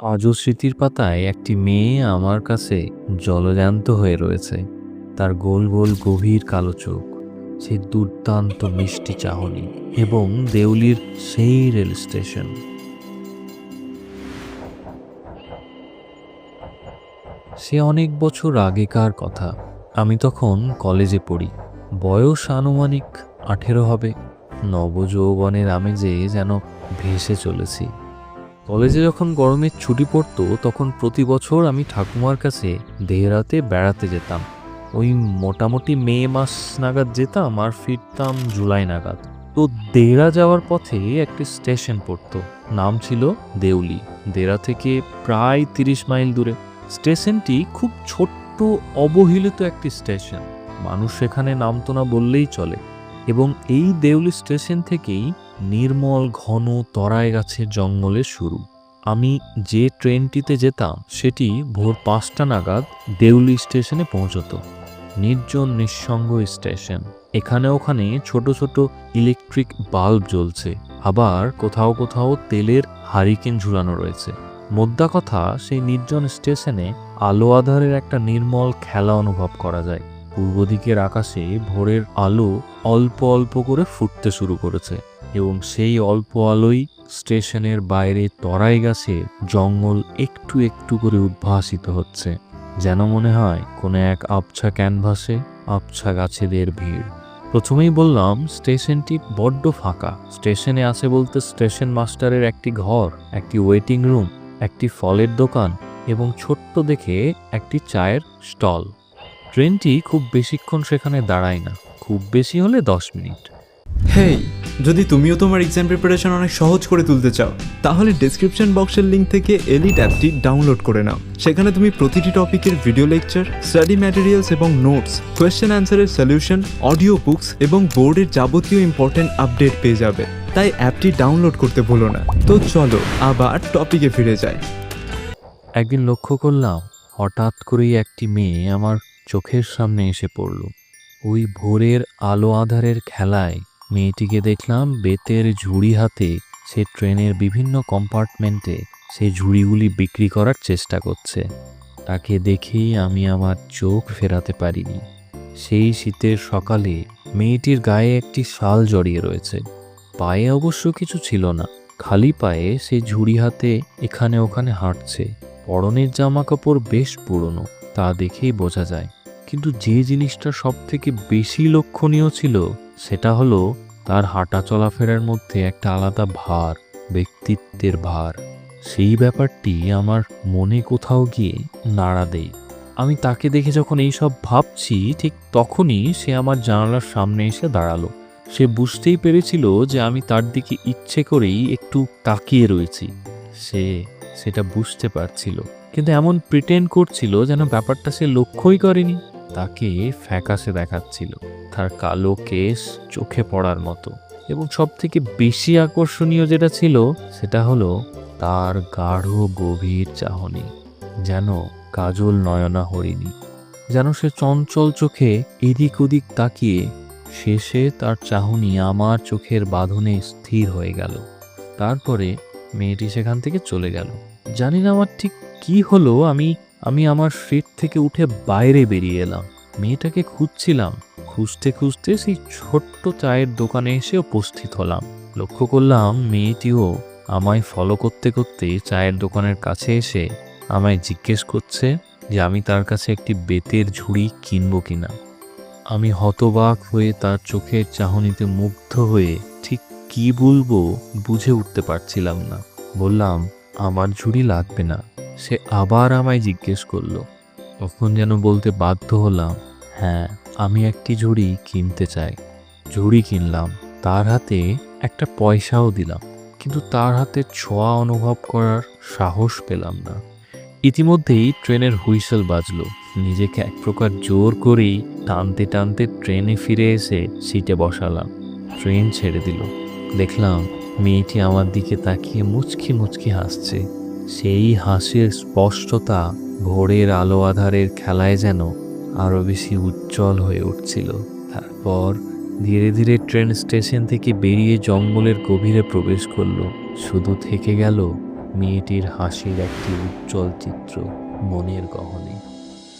আজও স্মৃতির পাতায় একটি মেয়ে আমার কাছে জলজান্ত হয়ে রয়েছে। তার গোল গোল গভীর কালো চোখ, সে দুর্দান্ত মিষ্টি চাহনি এবং দেউলির সেই রেল স্টেশন। সে অনেক বছর আগেকার কথা। আমি তখন কলেজে পড়ি। বয়স আনুমানিক আঠেরো হবে। নবযৌবনের আমেজে যেন ভেসে চলেছি। কলেজে যখন গরমের ছুটি পড়তো, তখন প্রতি বছর আমি ঠাকুমার কাছে দেহরাতে বেড়াতে যেতাম। ওই মোটামুটি মে মাস নাগাদ যেতাম আর ফিরতাম জুলাই নাগাদ। তো দেরা যাওয়ার পথে একটি স্টেশন পড়তো, নাম ছিল দেউলি। দেরা থেকে প্রায় তিরিশ মাইল দূরে। স্টেশনটি খুব ছোট্ট, অবহেলিত একটি স্টেশন। মানুষ সেখানে নামতো না বললেই চলে। এবং এই দেউলি স্টেশন থেকেই নির্মল ঘন তরাই গাছের জঙ্গলের শুরু। আমি যে ট্রেনটিতে যেতাম, সেটি ভোর পাঁচটা নাগাদ দেউলি স্টেশনে পৌঁছতো। নির্জন নিঃসঙ্গ স্টেশন। এখানে ওখানে ছোট ছোট ইলেকট্রিক বাল্ব জ্বলছে। আবার কোথাও কোথাও তেলের হারিকেন ঝুলানো রয়েছে। মোদ্দা কথা, সেই নির্জন স্টেশনে আলো আধারের একটা নির্মল খেলা অনুভব করা যায়। পূর্ব দিকের আকাশে ভোরের আলো অল্প অল্প করে ফুটতে শুরু করেছে এবং সেই অল্প আলোই স্টেশনের বাইরে তরাই গাছে জঙ্গল একটু একটু করে উদ্ভাসিত হচ্ছে, যেন মনে হয় কোনো এক আবছা ক্যানভাসে আবছা গাছেদের ভিড়। প্রথমেই বললাম, স্টেশনটি বড্ড ফাঁকা। স্টেশনে আছে বলতে স্টেশন মাস্টারের একটি ঘর, একটি ওয়েটিং রুম, একটি ফলের দোকান এবং ছোট্ট দেখে একটি চায়ের স্টল। ট্রেনটি খুব বেশিক্ষণ সেখানে দাঁড়ায় না। খুব বেশি হলে দশ মিনিট। হেই যদি তুমিও তোমার এক্সাম প্রিপারেশন অনেক সহজ করে তুলতে চাও তাহলে ডেসক্রিপশন বক্সের লিঙ্ক থেকে এলিট অ্যাপটি ডাউনলোড করে নাও। সেখানে তুমি প্রতিটি টপিকের ভিডিও লেকচার স্টাডি ম্যাটেরিয়ালস এবং নোটস কোয়েশ্চেন অ্যান্সারের সলিউশন অডিও বুকস এবং বোর্ডের যাবতীয় ইম্পর্টেন্ট আপডেট পেয়ে যাবে। তাই অ্যাপটি ডাউনলোড করতে ভুলো না। তো চলো আবার টপিকে ফিরে যাই। একদিন লক্ষ্য করলাম হঠাৎ করেই একটি মেয়ে আমার চোখের সামনে এসে পড়ল। ওই ভোরের আলো আধারের খেলায় মেয়েটিকে দেখলাম বেতের ঝুড়ি হাতে সে ট্রেনের বিভিন্ন কম্পার্টমেন্টে সে ঝুড়িগুলি বিক্রি করার চেষ্টা করছে। তাকে দেখেই আমি আমার চোখ ফেরাতে পারিনি। সেই শীতের সকালে মেয়েটির গায়ে একটি শাল জড়িয়ে রয়েছে। পায়ে অবশ্য কিছু ছিল না। খালি পায়ে সে ঝুড়ি হাতে এখানে ওখানে হাঁটছে। পরনের জামা কাপড় বেশ পুরনো, তা দেখেই বোঝা যায়। কিন্তু যে জিনিসটা সব থেকে বেশি লক্ষণীয় ছিল, সেটা হলো তার হাঁটা চলাফেরার মধ্যে একটা আলাদা ভার, ব্যক্তিত্বের ভার। সেই ব্যাপারটি আমার মনে কোথাও গিয়ে নাড়া দেয়। আমি তাকে দেখে যখন এই সব ভাবছি, ঠিক তখনই সে আমার জানালার সামনে এসে দাঁড়াল। সে বুঝতেই পেরেছিল যে আমি তার দিকে ইচ্ছে করেই একটু তাকিয়ে রয়েছি। সে সেটা বুঝতে পারছিল, কিন্তু এমন প্রিটেন্ড করছিল যেন ব্যাপারটা সে লক্ষ্যই করেনি। তাকে ফ্যাকাসে দেখাচ্ছিল, তার কালো কেশ চোখে পড়ার মতো। এবং সব থেকে বেশি আকর্ষণীয় যেটা ছিল, সেটা হলো তার গাঢ় গভীর চাহনি, যেন কাজল নয়না হরিণী, যেন সে চঞ্চল চোখে এদিক ওদিক তাকিয়ে শেষে তার চাহনি আমার চোখের বাঁধনে স্থির হয়ে গেল। তারপরে মেয়েটি সেখান থেকে চলে গেল। জানি না আমার ঠিক কি হলো, আমি আমি আমার সিট থেকে উঠে বাইরে বেরিয়ে এলাম। মেয়েটাকে খুঁজছিলাম। খুঁজতে খুঁজতে সেই ছোট্ট চায়ের দোকানে এসে উপস্থিত হলাম। লক্ষ্য করলাম মেয়েটিও আমায় ফলো করতে করতে চায়ের দোকানের কাছে এসে আমায় জিজ্ঞেস করছে যে আমি তার কাছে একটি বেতের ঝুড়ি কিনবো কিনা। আমি হতবাক হয়ে তার চোখের চাহনিতে মুগ্ধ হয়ে ঠিক কি বলব বুঝে উঠতে পারছিলাম না। বললাম, আমার ঝুড়ি লাগবে না। সে আবার আমায় জিজ্ঞেস করল। তখন যেন বলতে বাধ্য হলাম হ্যাঁ আমি একটি ঝুড়ি কিনতে চাই। ঝুড়ি কিনলাম, তার হাতে একটা পয়সাও দিলাম, কিন্তু তার হাতে ছোঁয়া অনুভব করার সাহস পেলাম না। ইতিমধ্যেই ট্রেনের হুইসেল বাজলো। নিজেকে এক প্রকার জোর করেই টানতে টানতে ট্রেনে ফিরে এসে সিটে বসালাম। ট্রেন ছেড়ে দিল। দেখলাম মেয়েটি আমার দিকে তাকিয়ে মুচকি মুচকি হাসছে। সেই হাসির স্পষ্টতা ভোরের আলো আধারের খেলায় যেন আরও বেশি উজ্জ্বল হয়ে উঠছিল। তারপর ধীরে ধীরে ট্রেন স্টেশন থেকে বেরিয়ে জঙ্গলের গভীরে প্রবেশ করল। শুধু থেকে গেল মেয়েটির হাসির একটি উজ্জ্বল চিত্র মনের গহনে।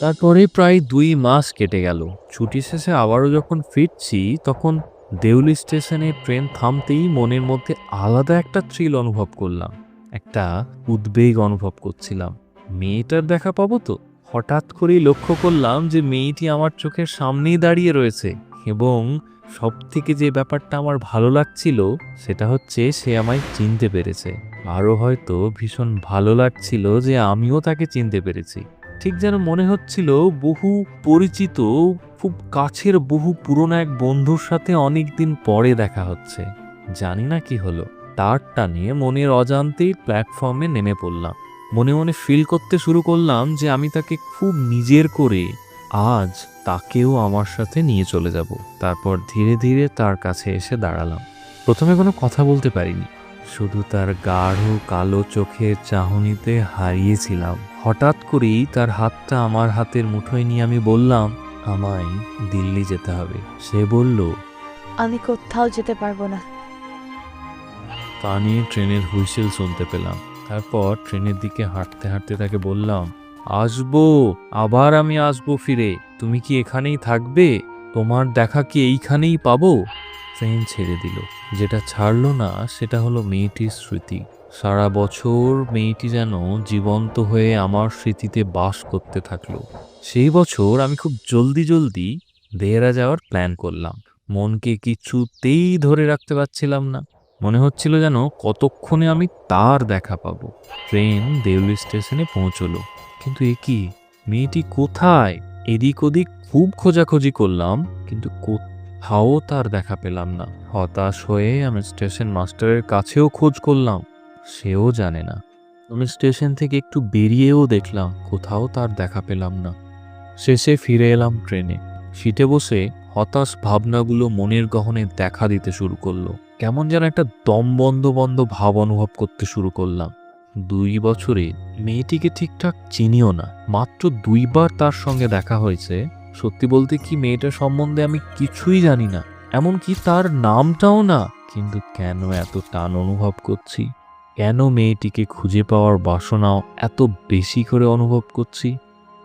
তারপরে প্রায় দুই মাস কেটে গেল। ছুটি শেষে আবারও যখন ফিরছি, তখন দেউলি স্টেশনে ট্রেন থামতেই মনের মধ্যে আলাদা একটা থ্রিল অনুভব করলাম। একটা উদ্বেগ অনুভব করছিলাম। মেয়েটার দেখা পাবো তো? হঠাৎ করেই লক্ষ্য করলাম যে মেয়েটি আমার চোখের সামনেই দাঁড়িয়ে রয়েছে এবং সব থেকে যে ব্যাপারটা আমার ভালো লাগছিল সেটা হচ্ছে সে আমায় চিনতে পেরেছে। আরও হয়তো ভীষণ ভালো লাগছিল যে আমিও তাকে চিনতে পেরেছি। ঠিক যেন মনে হচ্ছিল বহু পরিচিত, খুব কাছের বহু পুরনো এক বন্ধুর সাথে অনেক দিন পরে দেখা হচ্ছে। জানি না কি হলো। তার টানে মনের অজান্তেই প্ল্যাটফর্মে নেমে পড়লাম। মনে মনে ফিল করতে শুরু করলাম যে আমি তাকে খুব নিজের করে আজ তাকেও আমার সাথে নিয়ে চলে যাব। তারপর ধীরে ধীরে তার কাছে এসে দাঁড়ালাম। প্রথমে কোনো কথা বলতে পারিনি। শুধু তার গাঢ় কালো চোখের চাহনিতে হারিয়েছিলাম। হঠাৎ করেই তার হাতটা আমার হাতের মুঠোয় নিয়ে আমি বললাম, আমায় দিল্লি যেতে হবে। সে বলল, আমি কোথাও যেতে পারব না। তা নিয়ে ট্রেনের হুইসেল শুনতে পেলাম। তারপর ট্রেনের দিকে হাঁটতে হাঁটতে তাকে বললাম, আসব, আবার আমি আসব ফিরে। তুমি কি এখানেই থাকবে? তোমার দেখা কি এইখানেই পাবো? ট্রেন ছেড়ে দিল। যেটা ছাড়লো না, সেটা হলো মেয়েটির স্মৃতি। সারা বছর মেয়েটি যেন জীবন্ত হয়ে আমার স্মৃতিতে বাস করতে থাকল। সেই বছর আমি খুব জলদি জলদি দেহরা যাওয়ার প্ল্যান করলাম। মনকে কিছুতেই ধরে রাখতে পারছিলাম না। মনে হচ্ছিল যেন কতক্ষণে আমি তার দেখা পাবো। ট্রেন দেউলি স্টেশনে পৌঁছলো। কিন্তু এ কি? মেয়েটি কোথায়? এদিক ওদিক খুব খোঁজাখুঁজি করলাম, কিন্তু কোথাও তার দেখা পেলাম না। হতাশ হয়ে আমি স্টেশন মাস্টারের কাছেও খোঁজ করলাম। সেও জানে না। আমি স্টেশন থেকে একটু বেরিয়েও দেখলাম, কোথাও তার দেখা পেলাম না। শেষে ফিরে এলাম ট্রেনে। সিটে বসে হতাশ ভাবনাগুলো মনের গহনে দেখা দিতে শুরু করল। কেমন যেন একটা দম বন্ধ বন্ধ ভাব অনুভব করতে শুরু করলাম। দুই বছরে মেয়েটিকে ঠিকঠাক চিনিও না। মাত্র দুইবার তার সঙ্গে দেখা হয়েছে। সত্যি বলতে কি মেয়েটার সম্বন্ধে আমি কিছুই জানি না। এমনকি তার নামটাও না। কিন্তু কেন এত টান অনুভব করছি? কেন মেয়েটিকে খুঁজে পাওয়ার বাসনাও এত বেশি করে অনুভব করছি?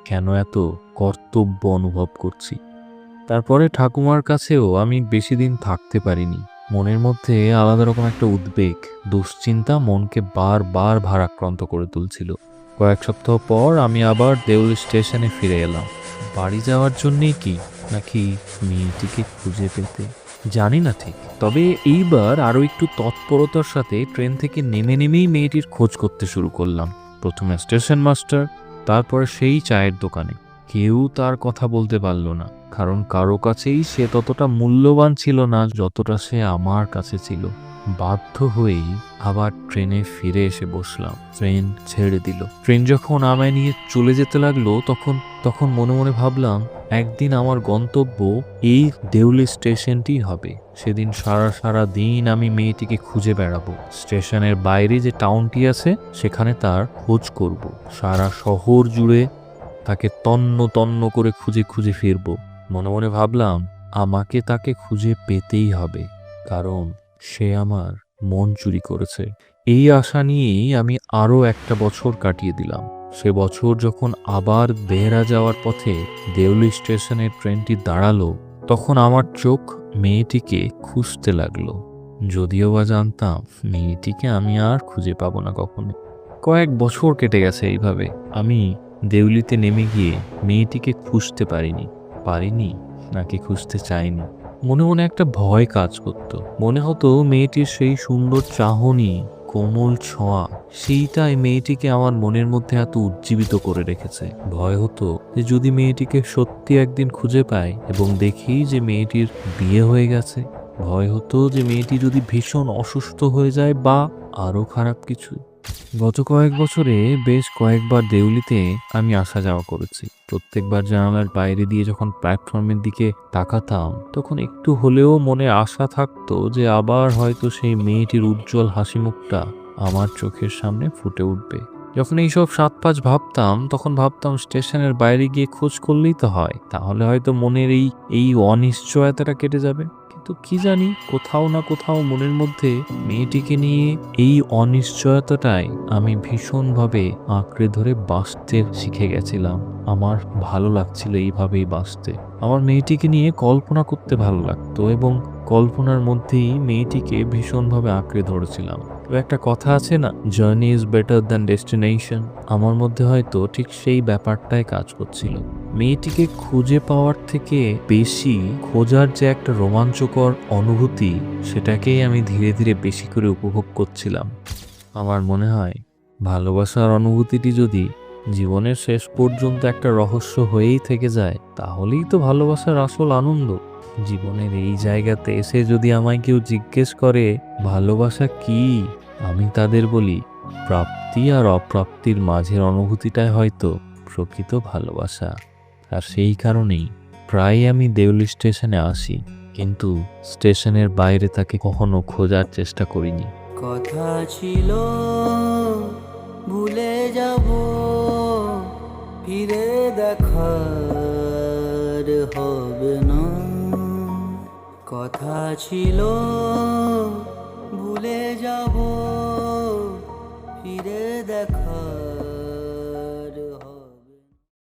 কেন এত কর্তব্য অনুভব করছি? তারপরে ঠাকুমার কাছেও আমি বেশি দিন থাকতে পারিনি। মনের মধ্যে আলাদা রকম একটা উদ্বেগ, দুশ্চিন্তা মনকে বারবার ভারাক্রান্ত করে তুলছিল। কয়েক সপ্তাহ পর আমি আবার দেউল স্টেশনে ফিরে এলাম। বাড়ি যাওয়ার জন্যেই কি, নাকি মেয়েটিকে খুঁজে পেতে? জানি না ঠিক। তবে এইবার আরও একটু তৎপরতার সাথে ট্রেন থেকে নেমে নেমেই মেয়েটির খোঁজ করতে শুরু করলাম। প্রথমে স্টেশন মাস্টার, তারপরে সেই চায়ের দোকানে। কেউ তার কথা বলতে পারল না। কারণ কারও কাছেই সে ততটা মূল্যবান ছিল না যতটা সে আমার কাছে ছিল। বাধ্য হয়েই আবার ট্রেনে ফিরে এসে বসলাম। ট্রেন ছেড়ে দিল। ট্রেন যখন আমায় নিয়ে চলে যেতে লাগল, তখন তখন মনে মনে ভাবলাম, একদিন আমার গন্তব্য এই দেউলি স্টেশনটি হবে। সেদিন সারা সারা দিন আমি মেয়েটিকে খুঁজে বেড়াবো। স্টেশনের বাইরে যে টাউনটি আছে, সেখানে তার খোঁজ করব। সারা শহর জুড়ে তাকে তন্ন তন্ন করে খুঁজে খুঁজে ফিরব। মনে মনে ভাবলাম, আমাকে তাকে খুঁজে পেতেই হবে, কারণ সে আমার মন চুরি করেছে। এই আশা নিয়েই আমি আরও একটা বছর কাটিয়ে দিলাম। সে বছর যখন আবার বেহরা যাওয়ার পথে দেউলি স্টেশনের ট্রেনটি দাঁড়াল, তখন আমার চোখ মেয়েটিকে খুঁজতে লাগল। যদিও বা জানতাম, মেয়েটিকে আমি আর খুঁজে পাবো না কখনো। কয়েক বছর কেটে গেছে এইভাবে। আমি দেউলিতে নেমে গিয়ে মেয়েটিকে খুঁজতে পারিনি। পারিনি, নাকি খুঁজতে চাইনি। মনে মনে একটা ভয় কাজ করত। মনে হতো মেয়েটির সেই সুন্দর চাহনি, কোমল ছোঁয়া, সেইটাই মেয়েটিকে আমার মনের মধ্যে এত উজ্জীবিত করে রেখেছে। ভয় হতো যে যদি মেয়েটিকে সত্যি একদিন খুঁজে পাই এবং দেখি যে মেয়েটির বিয়ে হয়ে গেছে, ভয় হতো যে মেয়েটি যদি ভীষণ অসুস্থ হয়ে যায় বা আরও খারাপ কিছু গত কয়েক বছরে বেশ কয়েকবার দেউলিতে আমি আসা যাওয়া করেছি। প্রত্যেকবার জানালার বাইরে দিয়ে যখন প্ল্যাটফর্মের দিকে তাকাতাম, তখন একটু হলেও মনে আশা থাকতো যে আবার হয়তো সেই মেয়েটির উজ্জ্বল হাসি মুখটা আমার চোখের সামনে ফুটে উঠবে। যখন এইসব সাত পাঁচ ভাবতাম, তখন ভাবতাম স্টেশনের বাইরে গিয়ে খোঁজ করলেই তো হয়, তাহলে হয়তো মনের এই এই অনিশ্চয়তাটা কেটে যাবে। কিন্তু কি জানি কোথাও না কোথাও মনের মধ্যে মেয়েটিকে নিয়ে এই অনিশ্চয়তাটাই আমি ভীষণভাবে আঁকড়ে ধরে বাঁচতে শিখে গেছিলাম। আমার ভালো লাগছিল এইভাবেই বাঁচতে। আমার মেয়েটিকে নিয়ে কল্পনা করতে ভালো লাগতো এবং কল্পনার মধ্যেই মেয়েটিকে ভীষণভাবে আঁকড়ে ধরেছিলাম। তো একটা কথা আছে না journey is better than destination আমার মধ্যে হয়তো ঠিক সেই ব্যাপারটাই কাজ করছিল। মেয়েটিকে খুঁজে পাওয়ার থেকে বেশি খোঁজার যে একটা রোমাঞ্চকর অনুভূতি, সেটাকেই আমি ধীরে ধীরে বেশি করে উপভোগ করছিলাম। আমার মনে হয়, ভালোবাসার অনুভূতিটি যদি জীবনের শেষ পর্যন্ত একটা রহস্য হয়েই থেকে যায়, তাহলেই তো ভালোবাসার আসল আনন্দ। জীবনের এই জায়গাতে এসে যদি আমায় কেউ জিজ্ঞেস করে, ভালোবাসা কি? আমি তাদের বলি, প্রাপ্তি আর অপ্রাপ্তির মাঝের অনুভূতিটাই হয়তো প্রকৃত ভালোবাসা। আর সেই কারণেই প্রায় আমি দেউলি স্টেশনে আসি, কিন্তু স্টেশনের বাইরে তাকে কখনো খোঁজার চেষ্টা করিনি। কথা ছিল, ভুলে যাব, ফিরে দেখার হবে না। কথা ছিল, ভুলে যাব